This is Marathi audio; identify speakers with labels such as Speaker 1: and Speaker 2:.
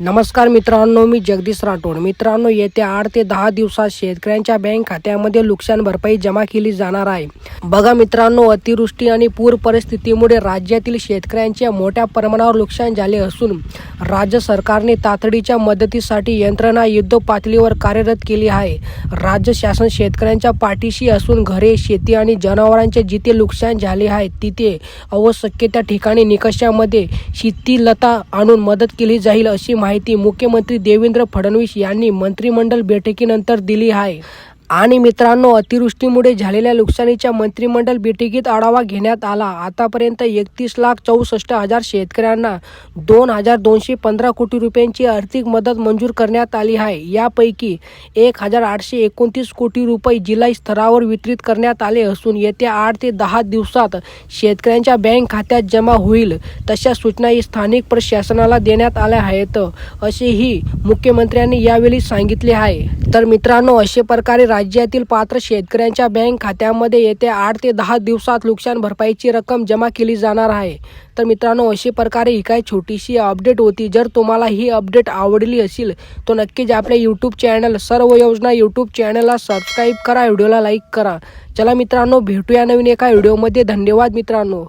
Speaker 1: नमस्कार मित्रांनो मी जगदीश राठोड. मित्रांनो येत्या आठ ते दहा दिवसात शेतकऱ्यांच्या बँक खात्यामध्ये नुकसान भरपाई जमा केली जाणार आहे. बघा मित्रांनो अतिवृष्टी आणि पूर परिस्थितीमुळे राज्यातील शेतकऱ्यांचे मोठ्या प्रमाणावर नुकसान झाले असून राज्य सरकारने तातडीच्या मदतीसाठी यंत्रणा युद्ध पातळीवर कार्यरत केली आहे. राज्य शासन शेतकऱ्यांच्या पाठीशी असून घरे शेती आणि जनावरांचे जिथे नुकसान झाले आहे तिथे आवश्यक त्या ठिकाणी निकषामध्ये शिथिलता आणून मदत केली जाईल अशी माहिती मुख्यमंत्री देवेंद्र फडणवीस यांनी मंत्रिमंडळ बैठकीनंतर दिली आहे. आणि मित्रांनो अतिवृष्टीमुळे झालेल्या नुकसानीच्या मंत्रिमंडळ बैठकीत आढावा घेण्यात आला. आतापर्यंत एकतीस लाख चौसष्ट हजार शेतकऱ्यांना दोन हजार दोनशे पंधरा कोटी रुपयांची आर्थिक मदत मंजूर करण्यात आली आहे. यापैकी एक हजार आठशे एकोणतीस कोटी रुपये जिल्हा स्तरावर वितरित करण्यात आले असून येत्या आठ ते दहा दिवसात शेतकऱ्यांच्या बँक खात्यात जमा होईल तशा सूचना स्थानिक प्रशासनाला देण्यात आल्या आहेत असेही मुख्यमंत्र्यांनी यावेळी सांगितले आहे. तर मित्रांनो अशा प्रकारे राज्यातील पात्र शेतकऱ्यांच्या बँक खात्यामध्ये येत्या आठ ते दहा दिवसात नुकसान भरपाईची रक्कम जमा केली जाणार आहे. तर मित्रांनो अशा प्रकारे ही काय छोटीशी अपडेट होती. जर तुम्हाला ही अपडेट आवडली असेल तर नक्कीच आपल्या यूट्यूब चॅनल सर्व योजना यूट्यूब चॅनलला सबस्क्राईब करा व्हिडिओला लाईक करा. चला मित्रांनो भेटूया नवीन एका व्हिडिओमध्ये. धन्यवाद मित्रांनो.